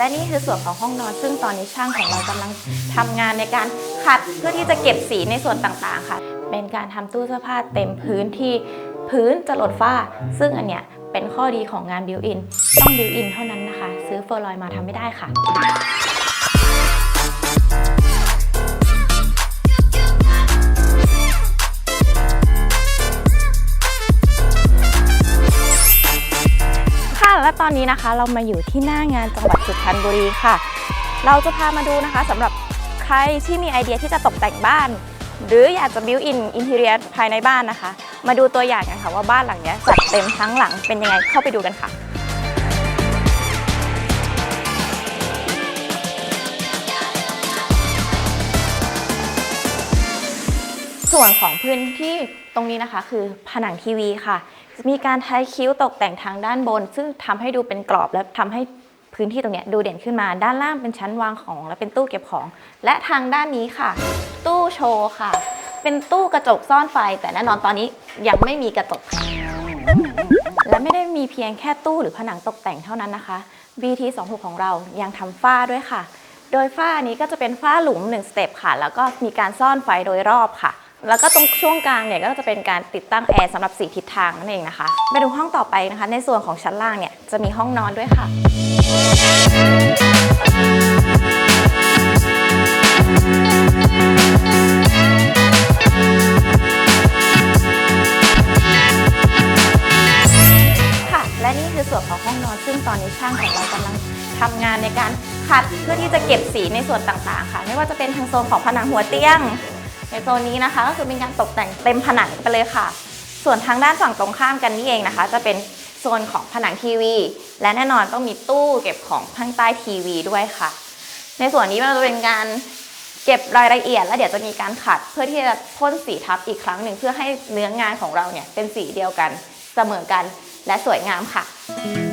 และนี่คือส่วนของห้องนอน ซึ่งตอนนี้ช่างของเรากำลังทำงานในการขัดเพื่อที่จะเก็บสีในส่วนต่างๆ ค่ะ เป็นการทำตู้เสื้อผ้าเต็มพื้นที่พื้นจะหลดฝ้า ซึ่งอันเนี้ยเป็นข้อดีของงานบิวอิน ต้องบิวอินเท่านั้นนะคะ ซื้อเฟอร์ลอยมาทำไม่ได้ค่ะ ค่ะและตอนนี้นะคะเรามาอยู่ที่หน้างานจังหวัดสุพรรณบุรีค่ะ เราจะพามาดูนะคะสำหรับใครที่มีไอเดียที่จะตกแต่งบ้าน หรืออยากจะบิวอินอินทีเรียภายในบ้านนะคะ มาดูตัวอย่างกันค่ะว่าบ้านหลังนี้จัดเต็มทั้งหลังเป็นยังไงเข้าไปดูกันค่ะส่วนของพื้นที่ตรงนี้นะคะคือผนังทีวีค่ะ มีการใช้คิ้วตกแต่งทางด้านบน ซึ่งทำให้ดูเป็นกรอบและทำให้พื้นที่ตรงนี้ดูเด่นขึ้นมา ด้านล่างเป็นชั้นวางของ และเป็นตู้เก็บของ และทางด้านนี้ค่ะ ตู้โชว์ค่ะ เป็นตู้กระจกซ่อนไฟ แต่แน่นอนตอนนี้ยังไม่มีกระจกและไม่ได้มีเพียงแค่ตู้หรือผนังตกแต่งเท่านั้นนะคะ BT 2 6 ของเรายังทำฝ้าด้วยค่ะ โดยฝ้านี้ก็จะเป็นฝ้าหลุม1สเต็ปค่ะ แล้วก็มีการซ่อนไฟโดยรอบค่ะ แล้วก็ตรงช่วงกลางเนี่ยก็จะเป็นการติดตั้งแอร์สำหรับสีทิศทางนั่นเองนะคะไปดูห้องต่อไปนะคะ ในส่วนของชั้นล่างเนี่ยจะมีห้องนอนด้วยค่ะ ค่ะ และนี่คือส่วนของห้องนอน ซึ่งตอนนี้ช่างของเรากำลังทำงานในการขัดเพื่อที่จะเก็บสีในส่วนต่างๆ ค่ะ ไม่ว่าจะเป็นทางโซนของผนังหัวเตียง ในโซนนี้นะคะก็คือเป็นการตกแต่งเต็มผนังไปเลยค่ะ ส่วนทางด้านฝั่งตรงข้ามกันนี่เองนะคะ จะเป็นโซนของผนังทีวี และแน่นอนต้องมีตู้เก็บของข้างใต้ทีวีด้วยค่ะ ในส่วนนี้มันจะเป็นการเก็บรายละเอียด แล้วเดี๋ยวจะมีการขัดเพื่อที่จะพ่นสีทับอีกครั้งหนึ่งเพื่อให้เนื้องานของเราเนี่ยเป็นสีเดียวกันเสมอกันและสวยงามค่ะ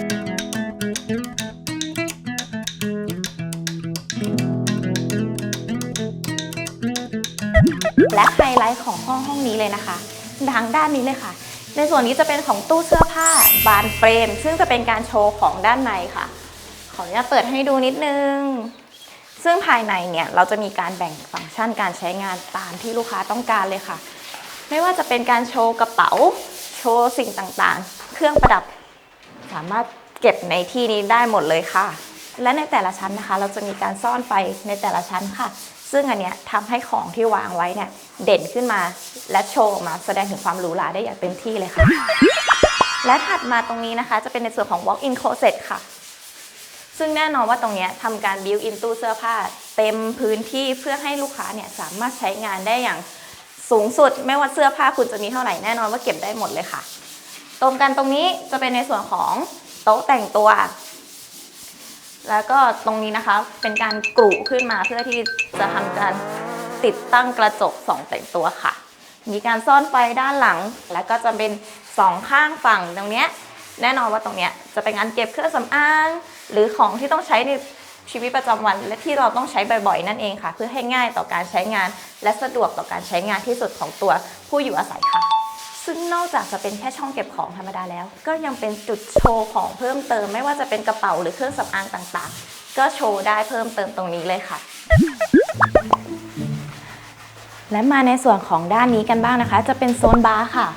และไฮไลท์ของห้องห้องนี้เลยนะคะทางด้านนี้เลยค่ะ ในส่วนนี้จะเป็นของตู้เสื้อผ้าบานเฟรม ซึ่งจะเป็นการโชว์ของด้านในค่ะ ขออนุญาตเปิดให้ดูนิดนึง ซึ่งภายในเนี่ยเราจะมีการแบ่งฟังก์ชันการใช้งานตามที่ลูกค้าต้องการเลยค่ะ ไม่ว่าจะเป็นการโชว์กระเป๋า โชว์สิ่งต่างๆ เครื่องประดับ สามารถเก็บในที่นี้ได้หมดเลยค่ะ และในแต่ละชั้นนะคะ เราจะมีการซ่อนไฟในแต่ละชั้นค่ะ ซึ่งอันเนี้ยทำให้ของที่วางไว้เนี่ยเด่นขึ้นมาและโชว์ออกมาแสดงถึงความหรูหราได้อย่างเต็มที่เลยค่ะ และถัดมาตรงนี้นะคะ จะเป็นในส่วนของ walk-in closet ค่ะ ซึ่งแน่นอนว่าตรงนี้ทำการ build in ตู้เสื้อผ้า เต็มพื้นที่เพื่อให้ลูกค้าเนี่ยสามารถใช้งานได้อย่างสูงสุด ไม่ว่าเสื้อผ้าคุณจะมีเท่าไหร่แน่นอนว่าเก็บได้หมดเลยค่ะ ตรงกันตรงนี้จะเป็นในส่วนของโต๊ะแต่งตัว แล้วก็ตรงนี้นะคะเป็นการกรุขึ้นมาเพื่อที่จะทำการติดตั้งกระจกสองแต่งตัวค่ะ มีการซ่อนไฟด้านหลัง แล้วก็จะเป็นสองข้างฝั่งตรงเนี้ยแน่นอนว่าตรงเนี้ยจะเป็นการเก็บเครื่องสำอางหรือของที่ต้องใช้ในชีวิตประจำวัน และที่เราต้องใช้บ่อยๆนั่นเองค่ะ เพื่อให้ง่ายต่อการใช้งาน และสะดวกต่อการใช้งานที่สุดของตัวผู้อยู่อาศัยค่ะ ซึ่งนอกจากจะเป็นแค่ช่องเก็บของธรรมดาแล้ว ก็ยังเป็นจุดโชว์ของเพิ่มเติม ไม่ว่าจะเป็นกระเป๋าหรือเครื่องสำอางต่างๆ ก็โชว์ได้เพิ่มเติมตรงนี้เลยค่ะ และมาในส่วนของด้านนี้กันบ้างนะคะ จะเป็นโซนบาร์ค่ะ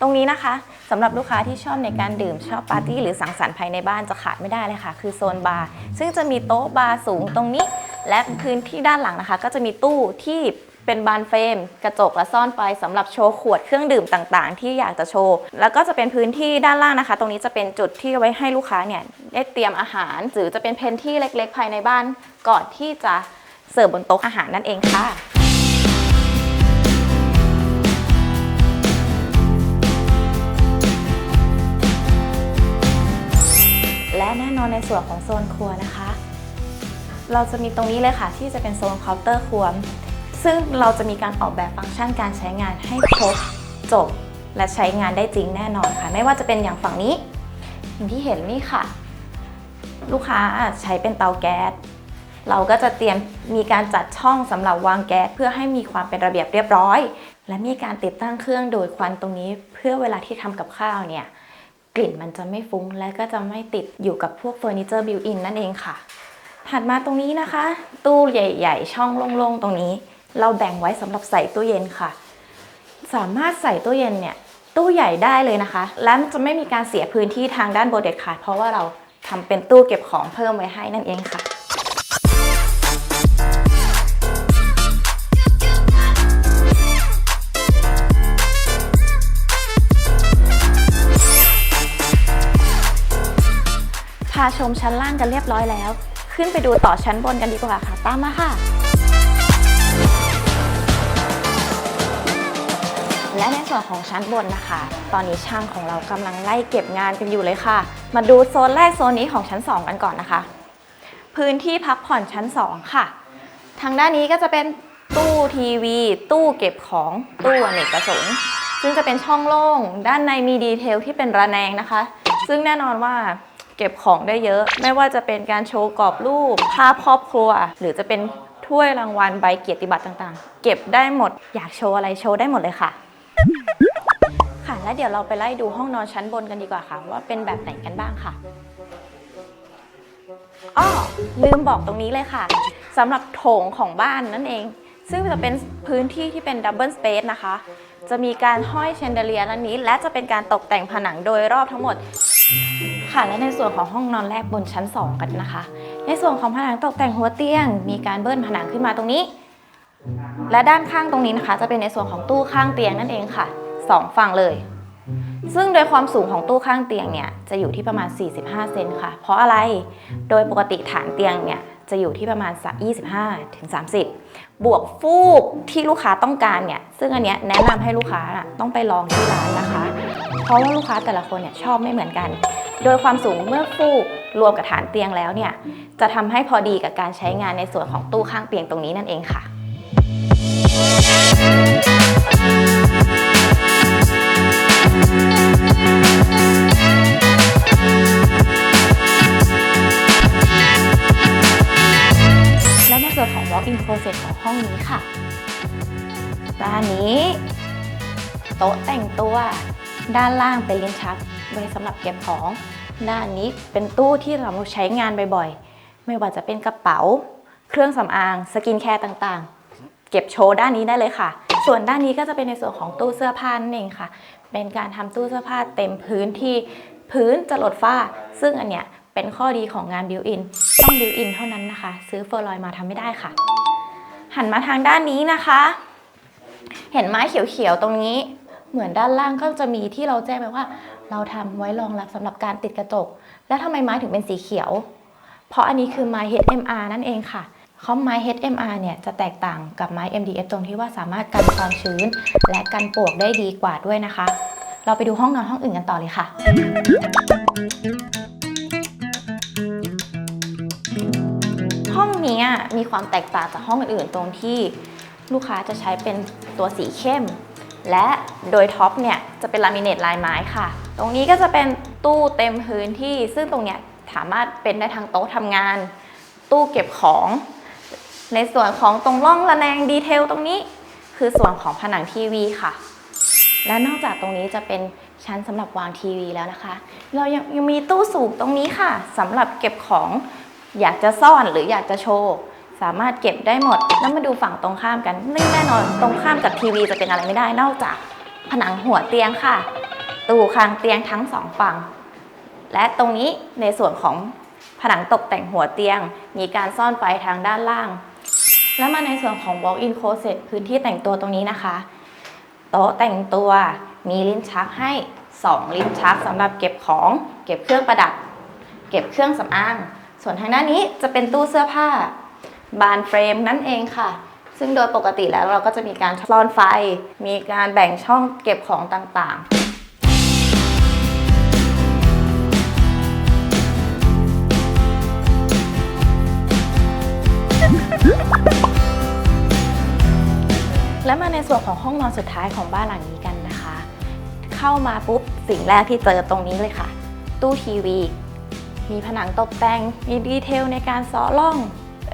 ตรงนี้นะคะสำหรับลูกค้าที่ชอบในการดื่มชอบปาร์ตี้หรือสังสรรค์ภายในบ้านจะขาดไม่ได้เลยค่ะ คือโซนบาร์ซึ่งจะมีโต๊ะบาร์สูงตรงนี้ และพื้นที่ด้านหลังนะคะ ก็จะมีตู้ที่ เป็นบานเฟรมกระจกและซ่อนไฟสำหรับโชว์ขวดเครื่องดื่มต่างๆ ที่อยากจะโชว์ แล้วก็จะเป็นพื้นที่ด้านล่างนะคะ ตรงนี้จะเป็นจุดที่ไว้ให้ลูกค้าเนี่ยได้เตรียมอาหาร หรือจะเป็นเพนที่เล็กๆ ภายในบ้านก่อนที่จะเสิร์ฟบนโต๊ะอาหารนั่นเองค่ะและแน่นอนในส่วนของโซนครัวนะคะ เราจะมีตรงนี้เลยค่ะที่จะเป็นโซนเคาน์เตอร์ครัว ซึ่งเราจะมีการออกแบบฟังก์ชันการใช้งานให้ครบจบ และใช้งานได้จริงแน่นอนค่ะ ไม่ว่าจะเป็นอย่างฝั่งนี้ อย่างที่เห็นนี่ค่ะ ลูกค้าใช้เป็นเตาแก๊สเราก็จะเตรียมมีการจัดช่องสำหรับวางแก๊สเพื่อให้มีความเป็นระเบียบเรียบร้อย และมีการติดตั้งเครื่องดูดควันตรงนี้ เพื่อเวลาที่ทำกับข้าวเนี่ยกลิ่นมันจะไม่ฟุ้งและก็จะไม่ติดอยู่กับพวกเฟอร์นิเจอร์บิวอินนั่นเองค่ะ ถัดมาตรงนี้นะคะ ตู้ใหญ่ ๆ ช่องโล่งๆตรงนี้ เราแบ่งไว้สำหรับใส่ตู้เย็นค่ะ สามารถใส่ตู้เย็นเนี่ยตู้ใหญ่ได้เลยนะคะ และจะไม่มีการเสียพื้นที่ทางด้านบนเด็ดขาดเพราะว่าเราทำเป็นตู้เก็บของเพิ่มไว้ให้นั่นเองค่ะพาชมชั้นล่างกันเรียบร้อยแล้ว ขึ้นไปดูต่อชั้นบนกันดีกว่าค่ะ ตามมาค่ะ และในส่วนของชั้นบนนะคะ ตอนนี้ช่างของเรากำลังไล่เก็บงานกันอยู่เลยค่ะ มาดูโซนแรกโซนนี้ของชั้น 2 กันก่อนนะคะ พื้นที่พักผ่อนชั้น 2 ค่ะ ทางด้านนี้ก็จะเป็นตู้ทีวี ตู้เก็บของตู้อเนกประสงค์ซึ่งจะเป็นช่องโล่ง ด้านในมีดีเทลที่เป็นระแนงนะคะ ซึ่งแน่นอนว่าเก็บของได้เยอะ ไม่ว่าจะเป็นการโชว์กรอบรูปภาพครอบครัว หรือจะเป็นถ้วยรางวัลใบเกียรติบัตรต่างๆ เก็บได้หมดอยากโชว์อะไรโชว์ได้หมดเลยค่ะ ค่ะ แล้วเดี๋ยวเราไปไล่ดูห้องนอนชั้นบนกันดีกว่าค่ะ ว่าเป็นแบบไหนกันบ้างค่ะอ้อลืมบอกตรงนี้เลยค่ะสำหรับโถงของบ้านนั่นเอง ซึ่งจะเป็นพื้นที่ที่เป็นดับเบิลสเปซนะคะ จะมีการห้อยแชนเดเลียร์ด้นนี้ และจะเป็นการตกแต่งผนังโดยรอบทั้งหมดค่ะและในส่วนของห้องนอนแรกบนชั้น 2 กันนะคะ ในส่วนของผนังตกแต่งหัวเตียง มีการเบิ้ลผนังขึ้นมาตรงนี้ และด้านข้างตรงนี้นะคะ จะเป็นในส่วนของตู้ข้างเตียงนั่นเองค่ะ สองฝั่งเลย ซึ่งโดยความสูงของตู้ข้างเตียงเนี่ยจะอยู่ที่ประมาณ 45 เซนค่ะ เพราะอะไรโดยปกติฐานเตียงเนี่ยจะอยู่ที่ประมาณสัก25 ถึง 30 บวกฟูกที่ลูกค้าต้องการเนี่ย ซึ่งอันเนี้ยแนะนำให้ลูกค้าต้องไปลองที่ร้านนะคะ เพราะว่าลูกค้าแต่ละคนเนี่ยชอบไม่เหมือนกัน โดยความสูงเมื่อฟูกรวมกับฐานเตียงแล้วเนี่ย จะทำให้พอดีกับการใช้งานในส่วนของตู้ข้างเตียงตรงนี้นั่นเองค่ะและ ในส่วนของ walk-in closet ของห้องนี้ค่ะด้านนี้ โต๊ะแต่งตัว ด้านล่างเป็นลิ้นชักไว้สำหรับเก็บของ ด้านนี้เป็นตู้ที่เราใช้งานบ่อยๆ ไม่ว่าจะเป็นกระเป๋า เครื่องสำอาง สกินแคร์ต่างๆ เก็บโชว์ด้านนี้ได้เลยค่ะ ส่วนด้านนี้ก็จะเป็นในส่วนของตู้เสื้อผ้านั่นเองค่ะ เป็นการทำตู้เสื้อผ้าเต็มพื้นที่พื้นจะลดฝ้า ซึ่งอันเนี้ย เป็นข้อดีของงานบิวอินต้องบิวอินเท่านั้นนะคะ ซื้อเฟอร์ลอยมาทำไม่ได้ค่ะ หันมาทางด้านนี้นะคะ เห็นไม้เขียวๆตรงนี้ เหมือนด้านล่างก็จะมีที่เราแจ้งไปว่า เราทำไว้รองรับสำหรับการติดกระจก แล้วทำไมไม้ถึงเป็นสีเขียว เพราะอันนี้คือไม้ HMR นั่นเองค่ะเขาไม้ HMR เนี่ยจะแตกต่างกับไม้ MDF ตรงที่ว่าสามารถกันความชื้น และกันปวกได้ดีกว่าด้วยนะคะ เราไปดูห้องนอนห้องอื่นกันต่อเลยค่ะ องนี้มีความแตกต่างจากห้องอื่นๆ ตรงที่ลูกค้าจะใช้เป็นตัวสีเข้ม และโดยท็อปเนี่ยจะเป็นลามิเนตลายไม้ค่ะ ตรงนี้ก็จะเป็นตู้เต็มพื้นที่ซึ่งตรงเนี้ยสามารถเป็นได้ทั้งโต๊ะทำงาน ตู้เก็บของ ในส่วนของตรงร่องระแนงดีเทลตรงนี้ คือส่วนของผนังทีวีค่ะ และนอกจากตรงนี้จะเป็นชั้นสำหรับวางทีวีแล้วนะคะ เรายังยังมีตู้สูงตรงนี้ค่ะสำหรับเก็บของ อยากจะซ่อนหรืออยากจะโชว์ สามารถเก็บได้หมด แล้วมาดูฝั่งตรงข้ามกันนี่แน่นอนตรงข้ามกับทีวีจะเป็นอะไรไม่ได้นอกจากผนังหัวเตียงค่ะ ตู้คางเตียงทั้งสองฝั่ง และตรงนี้ในส่วนของผนังตกแต่งหัวเตียง มีการซ่อนไฟทางด้านล่าง แล้วมาในส่วนของ walk-in closet พื้นที่แต่งตัวตรงนี้นะคะ โต๊ะแต่งตัวมีลิ้นชักให้ 2 ลิ้นชักสำหรับเก็บของ เก็บเครื่องประดับ เก็บเครื่องสำอาง ส่วนทางด้านนี้จะเป็นตู้เสื้อผ้า บานเฟรมนั่นเองค่ะ ซึ่งโดยปกติแล้วเราก็จะมีการซ่อนไฟ มีการแบ่งช่องเก็บของต่างๆและมาในส่วนของห้องนอนสุดท้ายของบ้านหลังนี้กันนะคะ เข้ามาปุ๊บสิ่งแรกที่เจอตรงนี้เลยค่ะ ตู้ทีวี มีผนังตกแต่ง มีดีเทลในการซ้อล่อง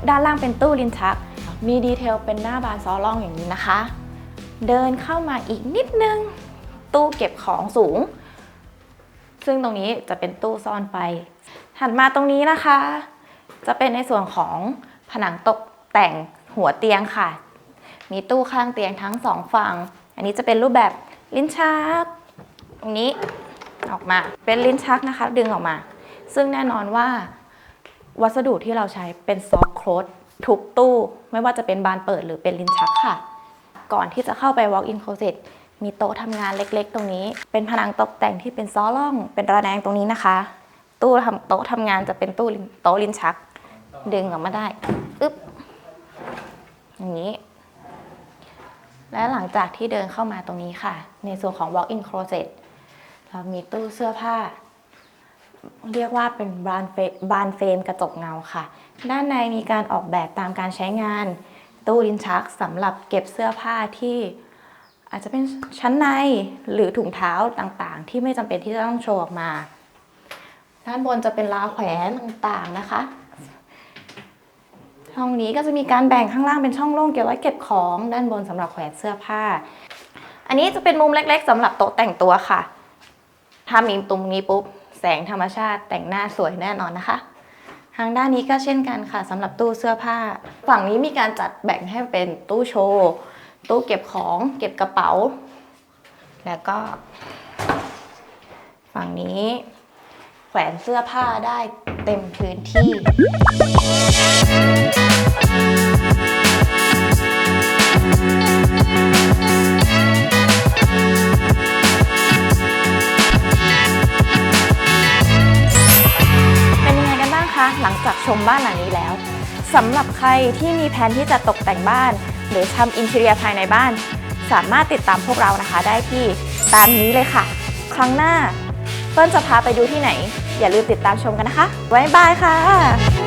ด้านล่างเป็นตู้ลิ้นชัก มีดีเทลเป็นหน้าบานซ้อล่องอย่างนี้นะคะ เดินเข้ามาอีกนิดนึง ตู้เก็บของสูง ซึ่งตรงนี้จะเป็นตู้ซ่อนไฟถัดมาตรงนี้นะคะ จะเป็นในส่วนของผนังตกแต่งหัวเตียงค่ะ มีตู้ข้างเตียงทั้งสองฝั่ง อันนี้จะเป็นรูปแบบลิ้นชัก ตรงนี้ออกมาเป็นลิ้นชักนะคะ ดึงออกมา ซึ่งแน่นอนว่าวัสดุที่เราใช้เป็นซอฟต์โคลดทุกตู้ ไม่ว่าจะเป็นบานเปิดหรือเป็นลิ้นชักค่ะ ก่อนที่จะเข้าไป walk in closet มีโต๊ะทำงานเล็กๆ ตรงนี้ เป็นผนังตกแต่งที่เป็นซ้อล่อง เป็นระแนงตรงนี้นะคะ ตู้ทำโต๊ะทำงานจะเป็นตู้โต๊ะลิ้นชัก ดึงออกมาได้อึ๊บอย่างนี้ และหลังจากที่เดินเข้ามาตรงนี้ค่ะ ในส่วนของ walk in closet เรามีตู้เสื้อผ้า เรียกว่าเป็นบานเฟรมบานเฟรมกระจกเงาค่ะ ด้านในมีการออกแบบตามการใช้งาน ตู้ลิ้นชักสำหรับเก็บเสื้อผ้าที่อาจจะเป็นชั้นในหรือถุงเท้าต่างๆ ที่ไม่จำเป็นที่จะต้องโชว์ออกมา ด้านบนจะเป็นราวแขวนต่างๆนะคะ ห้องนี้ก็จะมีการแบ่งข้างล่างเป็นช่องโล่งเก็บไว้เก็บของ ด้านบนสำหรับแขวนเสื้อผ้า อันนี้จะเป็นมุมเล็กๆสำหรับโต๊ะแต่งตัวค่ะ ถ้ามีตรงนี้ปุ๊บ แสงธรรมชาติแต่งหน้าสวยแน่นอนนะคะ ทางด้านนี้ก็เช่นกันค่ะสำหรับตู้เสื้อผ้า ฝั่งนี้มีการจัดแบ่งให้เป็นตู้โชว์ ตู้เก็บของ เก็บกระเป๋า แล้วก็ ฝั่งนี้แขวนเสื้อผ้าได้เต็มพื้นที่ หลังจากชมบ้านหลังนี้แล้วสำหรับใครที่มีแผนที่จะตกแต่งบ้าน หรือทำอินเทเรียภายในบ้าน สามารถติดตามพวกเรานะคะ ได้ที่ตามนี้เลยค่ะ ครั้งหน้าเปิ้ลจะพาไปดูที่ไหน อย่าลืมติดตามชมกันนะคะ ไว้บายค่ะ